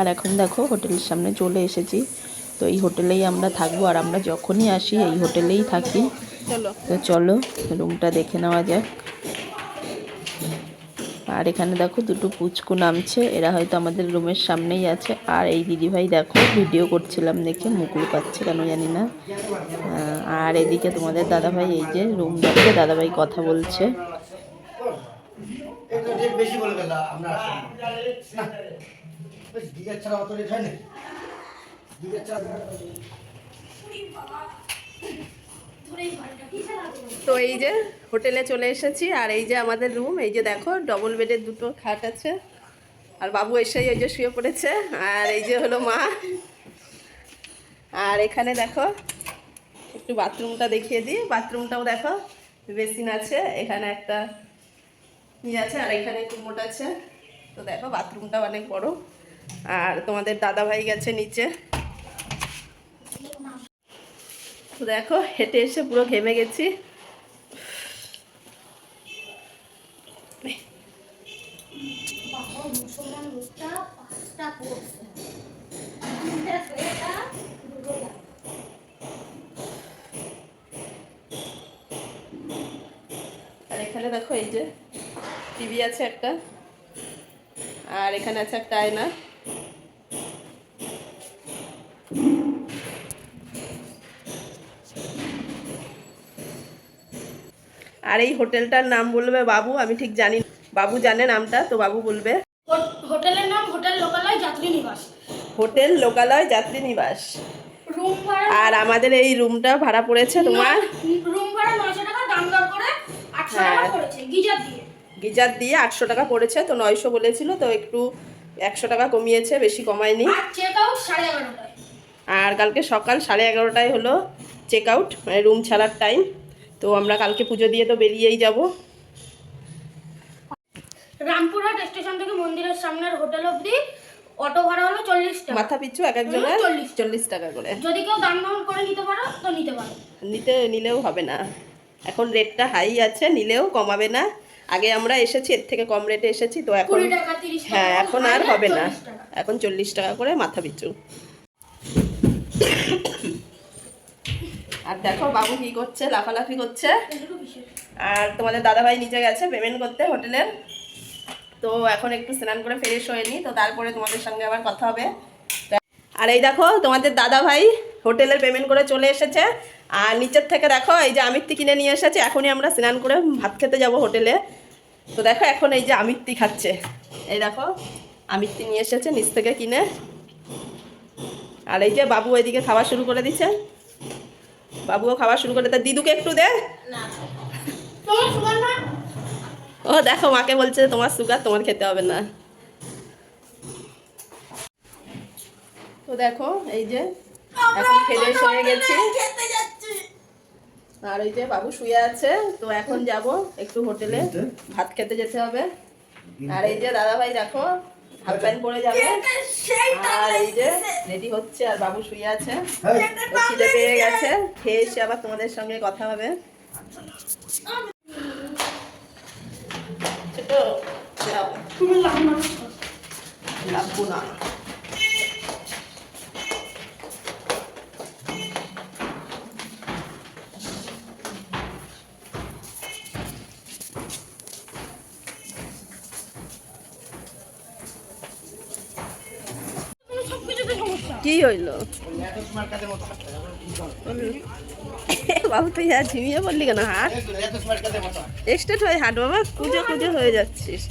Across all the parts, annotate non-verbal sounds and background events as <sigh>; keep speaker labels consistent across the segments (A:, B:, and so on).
A: আর এখন দেখো হোটেলের সামনে চলে এসেছি। তো এই হোটেলেই আমরা থাকব আর আমরা যখনই আসি এই হোটেলেই থাকি। তো চলো রুমটা দেখে নেওয়া যাক। আর এখানে দেখো দুটো পুচকু নামছে এরা হয়তো আমাদের রুমের সামনেই আছে। আর এই দিদিভাই দেখো ভিডিও করছিলাম দেখে মুকুল পাচ্ছে কেন জানি না। আর এদিকে তোমাদের দাদাভাই এই যে রুম দেখে দাদাভাই কথা বলছে।
B: বেশি ছাড়া অত রেট হয় না ছাড়া
C: তো এই যে হোটেলে চলে এসেছি আর এই যে আমাদের রুম এই যে দেখো ডবল বেডের দুটো খাট আছে। আর বাবু এসেই এই যে শুয়ে পড়েছে আর এই যে হলো মা। আর এখানে দেখো একটু বাথরুমটা দেখিয়ে দিই। বাথরুমটাও দেখো বেসিন আছে এখানে একটা ইয়ে আছে আর এখানে কুমোট আছে। তো দেখো বাথরুমটা অনেক বড়। আর তোমাদের দাদা ভাই গেছে নিচে। দেখো, হেঁটে এসে পুরো ঘেমে গেছি। আর এখানে দেখো, এই যে টিভি আছে একটা। আর এখানে আছে একটা আয়না। আর এই হোটেলটার নাম বলবে বাবু আমি ঠিক জানি বাবু জানে নামটা তো বাবু বলবে।
D: হোটেলের নাম হোটেল লোকালয় যাত্রী নিবাস।
C: হোটেল লোকালয় যাত্রী নিবাস।
D: রুম ভাড়া
C: আর আমাদের এই রুমটা ভাড়া পড়েছে তোমার?
D: রুম ভাড়া নয়শো টাকা দাম দর করে আটশো টাকা
C: হ্যাঁ।
D: পড়েছে গিজার দিয়ে।
C: গিজার দিয়ে আটশো টাকা পড়েছে তো নয়শো বলেছিল তো একটু একশো টাকা কমিয়েছে বেশি কমায়নি।
D: আর চেক আউট সাড়ে এগারোটায়।
C: আর কালকে সকাল সাড়ে এগারোটায় হলো চেক আউট মানে রুম ছাড়ার টাইম তো আমরা কালকে পুজো দিয়ে তো বেরিয়েই যাব।
D: রামপুরহাট স্টেশন থেকে মন্দিরের সামনের হোটেল অবধি অটো ভাড়া হলো চল্লিশ টাকা।
C: মাথা পিছু এক একজনের?
D: চল্লিশ।
C: চল্লিশ টাকা করে।
D: যদি কেউ দাম দাম করে নিতে পারো তো নিতে পারো।
C: নিতে নিলেও হবে না। এখন রেটটা হাই আছে নিলেও কমাবে না। আগে আমরা এসেছি এর থেকে কম রেটে এসেছি তো এখন হ্যাঁ এখন আর হবে না। এখন চল্লিশ টাকা করে মাথা পিছু। আর দেখো বাবু কি করছে লাফালাফি করছে। আর তোমাদের দাদাভাই নিচে গেছে পেমেন্ট করতে হোটেলের। তো এখন একটু স্নান করে ফ্রেশ হয়ে নি তো তারপরে তোমাদের সঙ্গে আবার কথা হবে। আর এই দেখো তোমাদের দাদাভাই হোটেলের পেমেন্ট করে চলে এসেছে। আর নিচের থেকে দেখো এই যে আমিত্তি কিনে নিয়ে এসেছে এখনই আমরা স্নান করে ভাত খেতে যাব হোটেলে। তো দেখো এখন এই যে আমিত্তি খাচ্ছে। এই দেখো আমিত্তি নিয়ে এসেছে নিচ থেকে কিনে। আর এই যে বাবু এদিকে খাওয়া শুরু করে দিচ্ছে। বাবুও খাওয়া শুরু করে তার দিদুকে একটু দে। ও দেখো মাকে বলছে তোমার সুগার তোমার খেতে হবে না। তো দেখো এই যে এখন ফ্রেশ শুয়ে গেছি। আর ওই যে বাবু শুয়ে আছে তো এখন যাব একটু হোটেলে। ভাত খেতে যেতে হবে। আর এই যে দাদা ভাই দেখো হাফ প্যান্ট পরে যাবে। আর এই যে রেডি হচ্ছে আর বাবু শুয়ে আছে। তো খিদে পেয়ে গেছে। খেয়ে এসে আবার তোমাদের সঙ্গে কথা হবে। ছোট না। কি হইল? বাবু, তুই হ্যাঁ ঝিমিয়ে বললি কেন? হাট? এক্সটেট হয়ে হাট, বাবা কুজো কুজো হয়ে যাচ্ছিস।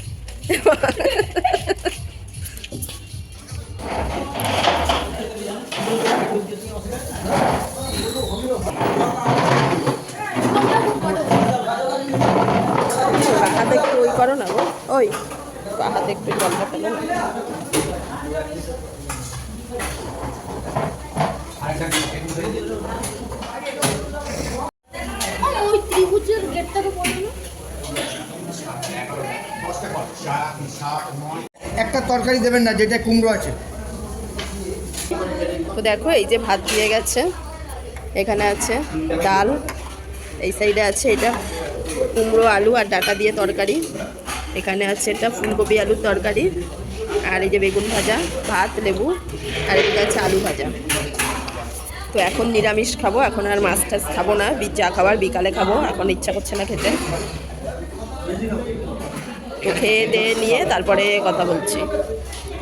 C: হাতে একটু ওই করো না গো। ওই হাতে একটু ফেলো। না
D: ওই ত্রিভুজের গেটটাকে পড়ে না
B: একটা তরকারি দেবেন না, যেটা কুমড়ো আছে।
C: তো দেখো, এই যে ভাত দিয়ে গেছে। এখানে আছে ডাল, এই সাইডে আছে এটা কুমড়ো, আলু আর ডাটা দিয়ে তরকারি। এখানে আছে এটা ফুলকপি আলুর তরকারি আর এই যে বেগুন ভাজা, ভাত, লেবু আর এদিকে আছে আলু ভাজা। তো এখন নিরামিষ খাব, এখন আর মাছ টাছ খাব না। যা খাবার বিকালে খাব, এখন ইচ্ছা করছে না খেতে। তো খেয়ে দিয়ে নিয়ে তারপরে কথা বলছি।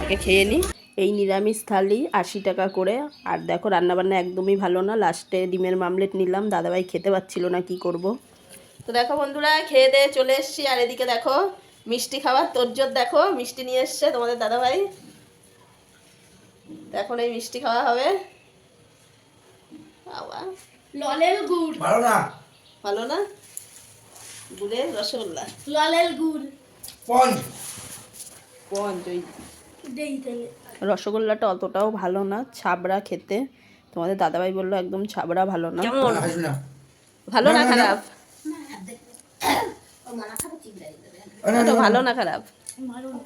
C: আগে খেয়ে নিই এই নিরামিষ থালি আশি টাকা করে। আর দেখো রান্নাবান্না একদমই ভালো না। লাস্টে ডিমের মামলেট নিলাম। দাদাভাই খেতে পাচ্ছিল না কি করব? তো দেখো বন্ধুরা খেয়ে দিয়ে চলে এসেছি। আর এদিকে দেখো মিষ্টি খাবার তোরজোর দেখো মিষ্টি নিয়ে এসছে তোমাদের দাদাভাই। তো এখন এই মিষ্টি খাওয়া হবে। বাবা।
D: ললেল গুড়।
B: ভালো না?
C: ভালো না? গুড়ের রসগোল্লা।
D: ললেল গুড়।
B: পঞ্চ
C: পঞ্চ ওই রসগোল্লাটা অতটাও ভালো না ছাবড়া খেতে। তোমাদের দাদাভাই বলল একদম ছাবড়া ভালো না। ভালো না।
B: না, না, না।
C: খারাপ? <coughs> ভালো না খারাপ?
D: ভালো না।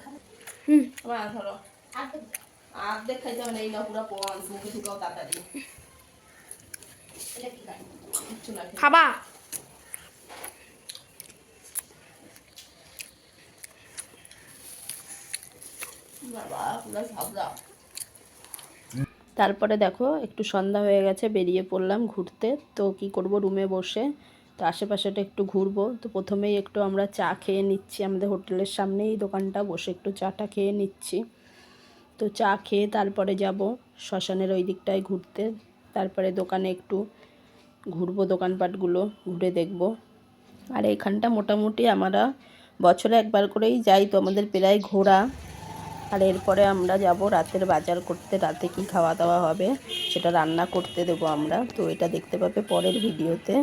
C: আমার ধরো আর্ধেক খাইতে হবে না এই না পুরো পঞ্চ মুখে ঢুকাও তাড়াতাড়ি কিচ্ছু না খেয়ে।
D: খাবা
C: বাবা পুরো ছাবড়া তারপরে দেখো, একটু সন্ধ্যা হয়ে গেছে, বেরিয়ে পড়লাম ঘুরতে। তো কি করব, রুমে বসে। তো আশেপাশেটা একটু ঘুরবো। তো প্রথমেই একটু আমরা চা খেয়ে নিচ্ছি। আমাদের হোটেলের সামনেই দোকানটা, বসে একটু চাটা খেয়ে নিচ্ছি। তো চা খেয়ে তারপরে যাব শ্মশানের ওই দিকটায় ঘুরতে। তারপরে দোকানে একটু ঘুরবো দোকানপাটগুলো, ঘুরে দেখব। আর এখানটা মোটামুটি আমরা বছরে একবার করেই যাই। তো আমাদের প্রায় ঘোরা। আর এরপরে আমরা যাব রাতের বাজার করতে, রাতে কি খাওয়া দাওয়া হবে সেটা রান্না করতে দেবো আমরা। তো এটা দেখতে পাবে পরের ভিডিওতে।